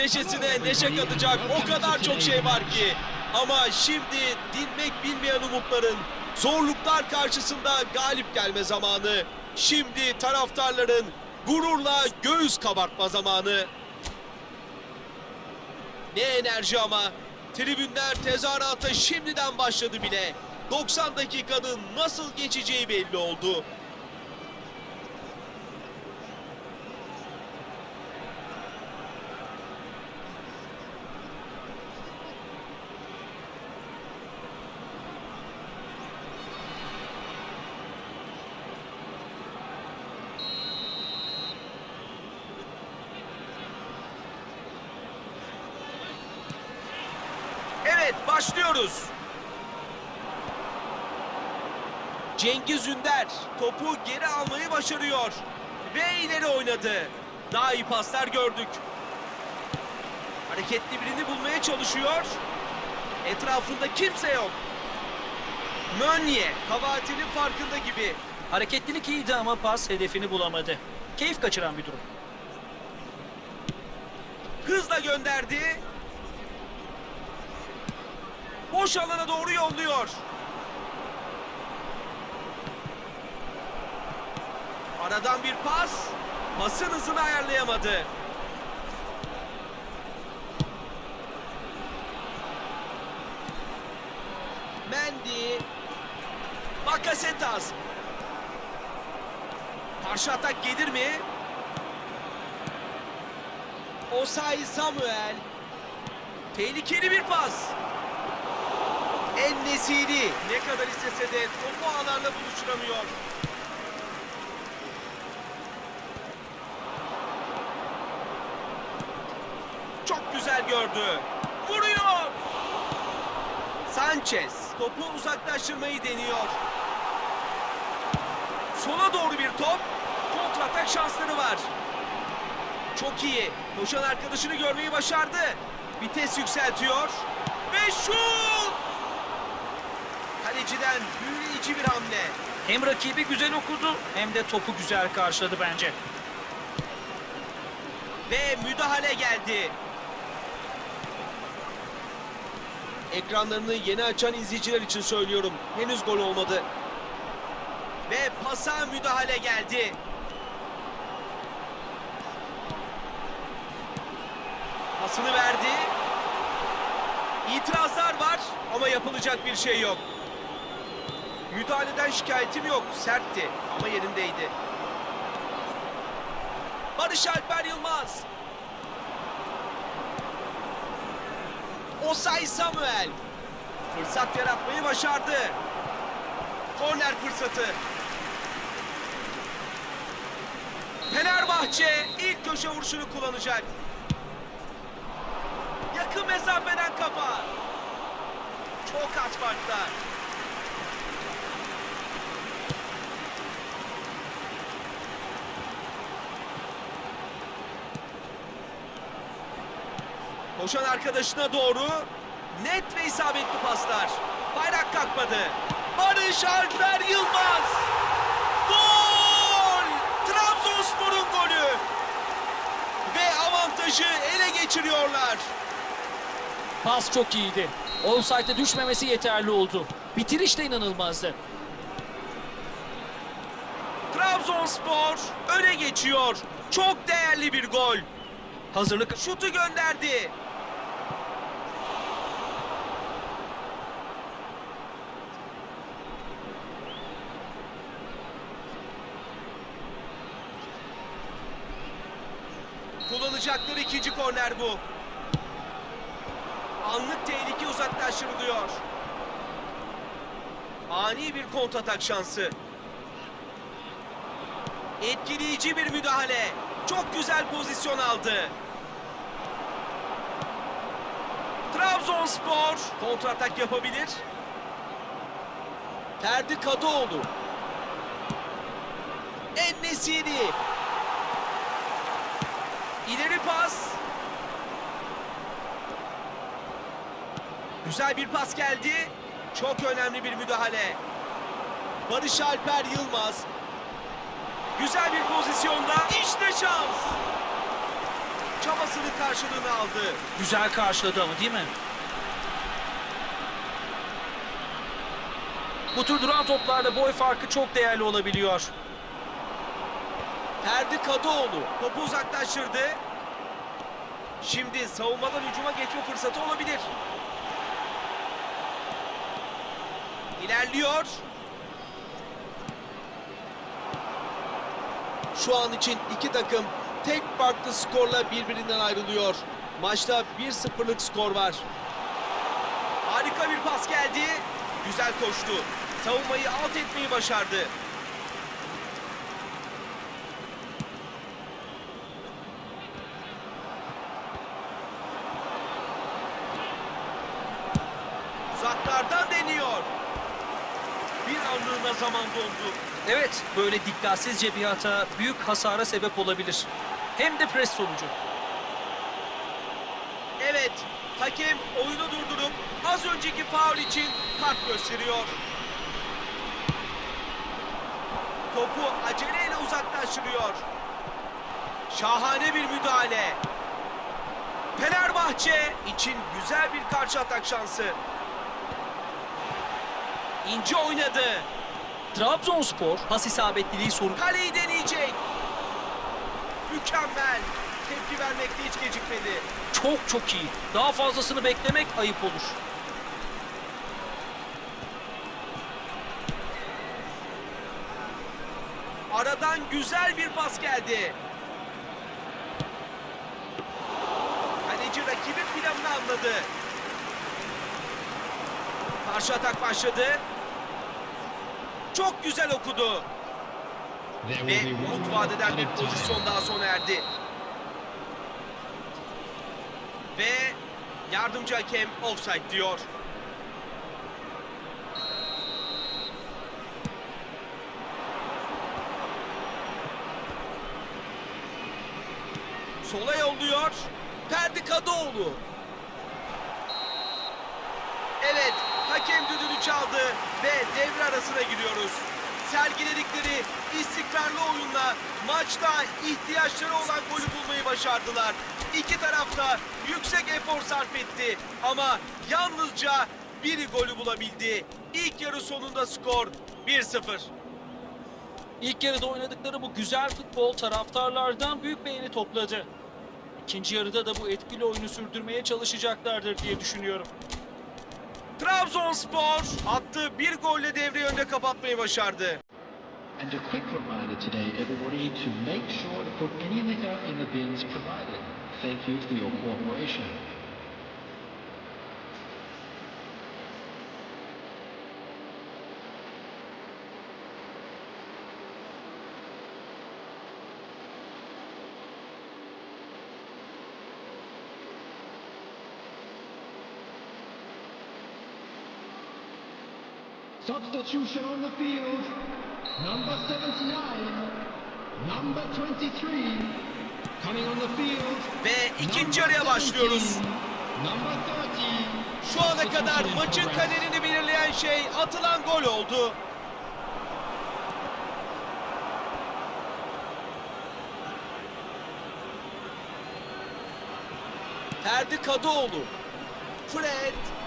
neşesine neşe katacak o kadar çok şey var ki. Ama şimdi dinmek bilmeyen umutların zorluklar karşısında galip gelme zamanı. Şimdi taraftarların gururla göğüs kabartma zamanı. Ne enerji ama. Tribünler tezahürata şimdiden başladı bile. 90 dakikanın nasıl geçeceği belli oldu. Evet başlıyoruz. Cengiz Ünder topu geri almayı başarıyor. Ve ileri oynadı. Daha iyi paslar gördük. Hareketli birini bulmaya çalışıyor. Etrafında kimse yok. Mönye kabahatinin farkında gibi. Hareketlilik iyiydi ama pas hedefini bulamadı. Keyif kaçıran bir durum. Hızla gönderdi. Boş alana doğru yolluyor. Aradan bir pas. Pasın hızını ayarlayamadı. Mendy. Bakasetas. Karşı atak gelir mi? Osay Samuel. Tehlikeli bir pas. En nesili ne kadar istese de topu ağlarla buluşturamıyor. Çok güzel gördü. Vuruyor. Sanchez topu uzaklaştırmayı deniyor. Sola doğru bir top. Kontratak şansları var. Çok iyi. Koşan arkadaşını görmeyi başardı. Vites yükseltiyor. Ve şut! Kaleciden büyüleyici bir hamle. Hem rakibi güzel okudu hem de topu güzel karşıladı bence. Ve müdahale geldi. Ekranlarını yeni açan izleyiciler için söylüyorum. Henüz gol olmadı. Ve pasa müdahale geldi. Pasını verdi. İtirazlar var ama yapılacak bir şey yok. Müdahaleden şikayetim yok. Sertti ama yerindeydi. Barış Alper Yılmaz. Osay Samuel. Fırsat yaratmayı başardı. Korner fırsatı. Fenerbahçe ilk köşe vuruşunu kullanacak. Yakın mesafeden kafa. Çok az farklar. Koşan arkadaşına doğru net ve isabetli paslar. Bayrak kalkmadı. Barış Alper Yılmaz. Gol! Trabzonspor'un golü. Ve avantajı ele geçiriyorlar. Pas çok iyiydi. Offside'e düşmemesi yeterli oldu. Bitiriş de inanılmazdı. Trabzonspor öne geçiyor. Çok değerli bir gol. Hazırlık Şutu gönderdi. İkinci korner bu. Anlık tehlike uzaklaştırılıyor. Ani bir kontratak şansı. Etkileyici bir müdahale. Çok güzel pozisyon aldı. Trabzonspor kontratak yapabilir. Ferdi Kadıoğlu. Ennesiri. Pas. Güzel bir pas geldi. Çok önemli bir müdahale. Barış Alper Yılmaz. Güzel bir pozisyonda. İşte şans. çabasının karşılığını aldı. Güzel karşıladı ama değil mi? Bu tür duran toplarda boy farkı çok değerli olabiliyor. Ferdi Kadıoğlu topu uzaklaştırdı. Şimdi savunmadan hücuma geçme fırsatı olabilir. İlerliyor. Şu an için iki takım tek farklı skorla birbirinden ayrılıyor. Maçta 1-0'lık skor var. Harika bir pas geldi. Güzel koştu. Savunmayı alt etmeyi başardı. Uzaklardan deniyor. Bir anlığına zaman dondu. Evet, böyle dikkatsizce bir hata büyük hasara sebep olabilir. Hem de pres sonucu. Evet, hakem oyunu durdurup az önceki faul için kart gösteriyor. Topu aceleyle uzaklaştırıyor. Şahane bir müdahale. Fenerbahçe için güzel bir karşı atak şansı. İnce oynadı. Trabzonspor pas isabetliliği sorun. Kaleyi deneyecek. Mükemmel. Tepki vermekte hiç gecikmedi. Çok çok iyi. Daha fazlasını beklemek ayıp olur. Aradan güzel bir pas geldi. Kaleci rakibin planını anladı. Karşı atak başladı. Çok güzel okudu. Ve umut vadeden bir pozisyon daha sona erdi. Ve yardımcı hakem offside diyor. Sola yolluyor. Ferdi Kadıoğlu. Evet, hakem düdüğünü çaldı ve devre arasına giriyoruz. Sergiledikleri istikrarlı oyunla maçta ihtiyaçları olan golü bulmayı başardılar. İki tarafta yüksek efor sarf etti ama yalnızca biri golü bulabildi. İlk yarı sonunda skor 1-0. İlk yarıda oynadıkları bu güzel futbol taraftarlardan büyük beğeni topladı. İkinci yarıda da bu etkili oyunu sürdürmeye çalışacaklardır diye düşünüyorum. Trabzonspor attığı bir golle devreyi önde kapatmayı başardı. And a quick reminder today, everybody, to make sure to put any liquor in the bins provided. Thank you for your cooperation. Substitution on the field. Number 79. Number 23. Coming on the field. Ve ikinci yarıya başlıyoruz. Number 30. Şu ana kadar maçın kaderini belirleyen şey atılan gol oldu. Ferdi Kadıoğlu. Fred.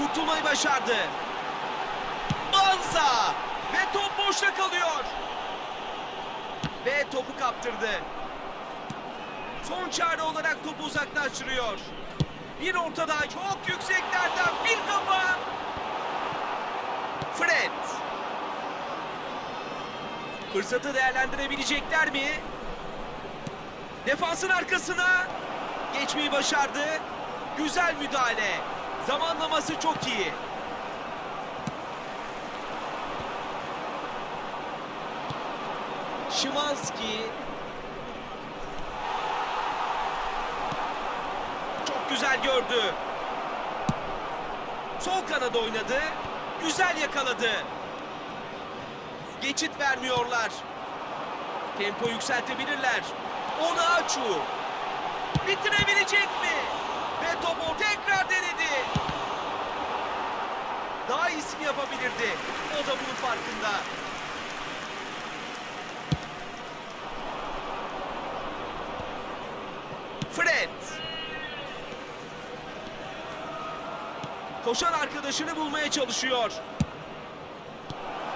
Kurtulmayı başardı. Banza. Ve top boşta kalıyor. Ve topu kaptırdı. Son çare olarak topu uzaklaştırıyor. Bir ortada çok yükseklerden bir kafa. Fred. Fırsatı değerlendirebilecekler mi? Defansın arkasına geçmeyi başardı. Güzel müdahale. Zamanlaması çok iyi. Şimanski Çok güzel gördü. Sol kanada oynadı. Güzel yakaladı. Geçit vermiyorlar. Tempo yükseltebilirler. Onu Açu. Bitirebilecek mi? Ve topu tekrar denedi. Daha iyisini yapabilirdi. O da bunun farkında. Fred. Koşan arkadaşını bulmaya çalışıyor.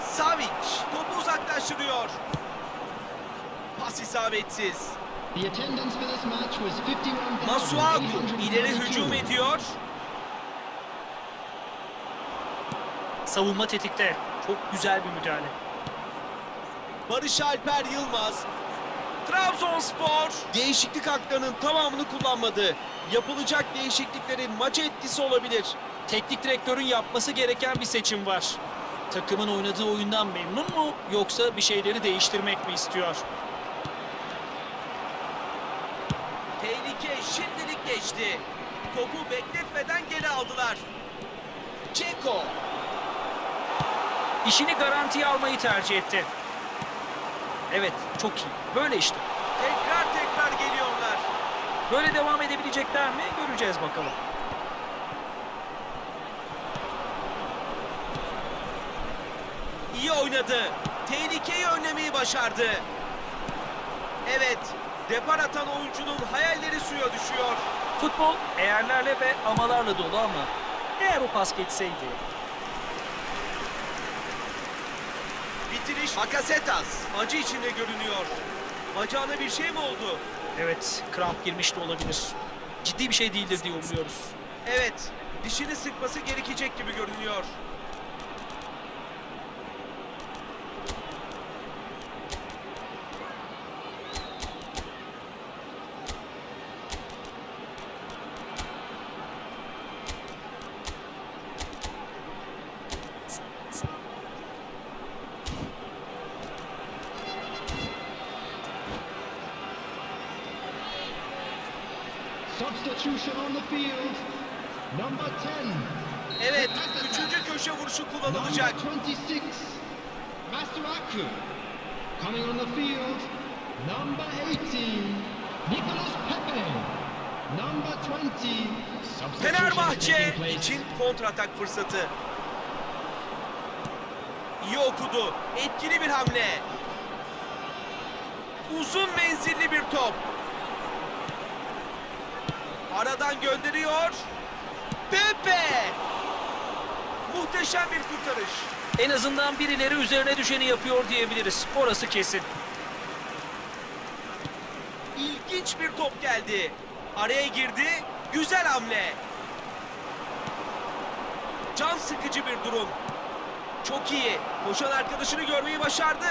Savic topu uzaklaştırıyor. Pas isabetsiz. The attendance for this match was 51,892. Masuaku ileri hücum ediyor. Savunma tetikte. Çok güzel bir müdahale. Barış Alper Yılmaz. Trabzonspor değişiklik haklarının tamamını kullanmadı. Yapılacak değişikliklerin maça etkisi olabilir. Teknik direktörün yapması gereken bir seçim var. Takımın oynadığı oyundan memnun mu yoksa bir şeyleri değiştirmek mi istiyor? Tehlike şimdilik geçti. Topu bekletmeden geri aldılar. Ceko. İşini garantiye almayı tercih etti. Evet, çok iyi. Böyle işte. Tekrar tekrar geliyorlar. Böyle devam edebilecekler mi? Göreceğiz bakalım. İyi oynadı. Tehlikeyi önlemeyi başardı. Evet, depar atan oyuncunun hayalleri suya düşüyor. Futbol eğerlerle ve amalarla dolu ama eğer o pas geçseydi Bitiriş Bakasetas. Acı içinde görünüyor. Bacağına bir şey mi oldu? evet kramp girmiş de olabilir. Ciddi bir şey değildir diye umuyoruz. Evet, dişini sıkması gerekecek gibi görünüyor. Substitution on the field. Number 10. Evet, üçüncü köşe vuruşu kullanılacak. Number 26. Masuaku. Coming on the field. Number 18. Nicolas Pepe. Number 20. Substitution Fenerbahçe için kontratak fırsatı. İyi okudu. Etkili bir hamle. Uzun menzilli bir top. Aradan gönderiyor. Pepe! Muhteşem bir kurtarış. En azından birileri üzerine düşeni yapıyor diyebiliriz. Orası kesin. İlginç bir top geldi. Araya girdi. Güzel hamle. Can sıkıcı bir durum. Çok iyi. Koşan arkadaşını görmeyi başardı.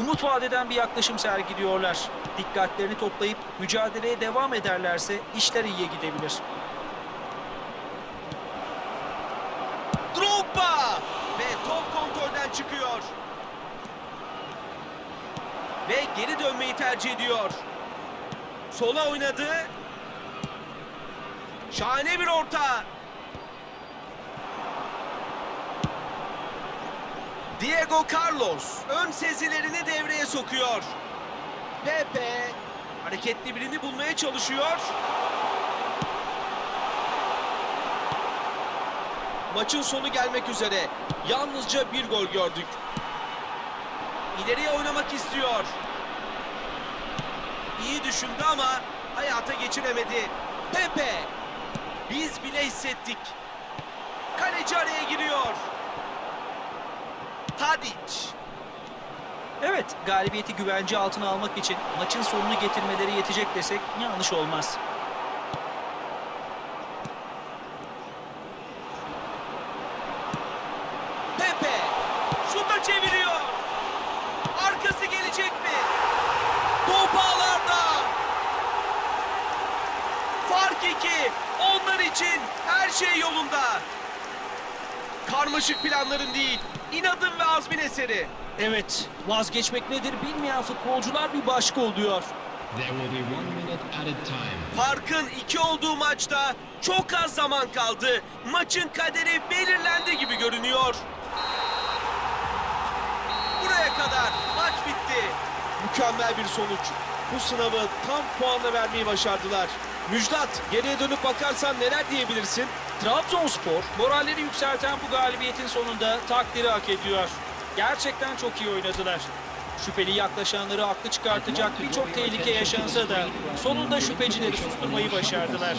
Umut vadeden bir yaklaşım sergiliyorlar. Dikkatlerini toplayıp mücadeleye devam ederlerse işler iyiye gidebilir. Drogba! Ve top kontrolden çıkıyor. Ve geri dönmeyi tercih ediyor. Sola oynadı. Şahane bir orta. Diego Carlos ön sezilerini devreye sokuyor. Pepe hareketli birini bulmaya çalışıyor. Maçın sonu gelmek üzere. Yalnızca bir gol gördük. İleriye oynamak istiyor. İyi düşündü ama hayata geçiremedi. Pepe. Biz bile hissettik. Kaleci araya giriyor. Tadic. Evet, galibiyeti güvence altına almak için maçın sonunu getirmeleri yetecek desek yanlış olmaz. Pepe. Şuta çeviriyor. Arkası gelecek mi? Top ağlarda. Fark iki. Onlar için her şey yolunda. Karmaşık planların değil, inadın ve azmin eseri. Evet, vazgeçmek nedir bilmeyen futbolcular bir başka oluyor. There will be one minute added time. Farkın iki olduğu maçta çok az zaman kaldı. Maçın kaderi belirlendi gibi görünüyor. Buraya kadar maç bitti. Mükemmel bir sonuç. Bu sınavı tam puanla vermeyi başardılar. Müjdat, geriye dönüp bakarsan neler diyebilirsin? Trabzonspor moralleri yükselten bu galibiyetin sonunda takdiri hak ediyor. Gerçekten çok iyi oynadılar. Şüpheli yaklaşanları haklı çıkartacak birçok tehlike yaşansa da sonunda şüphecileri susturmayı başardılar.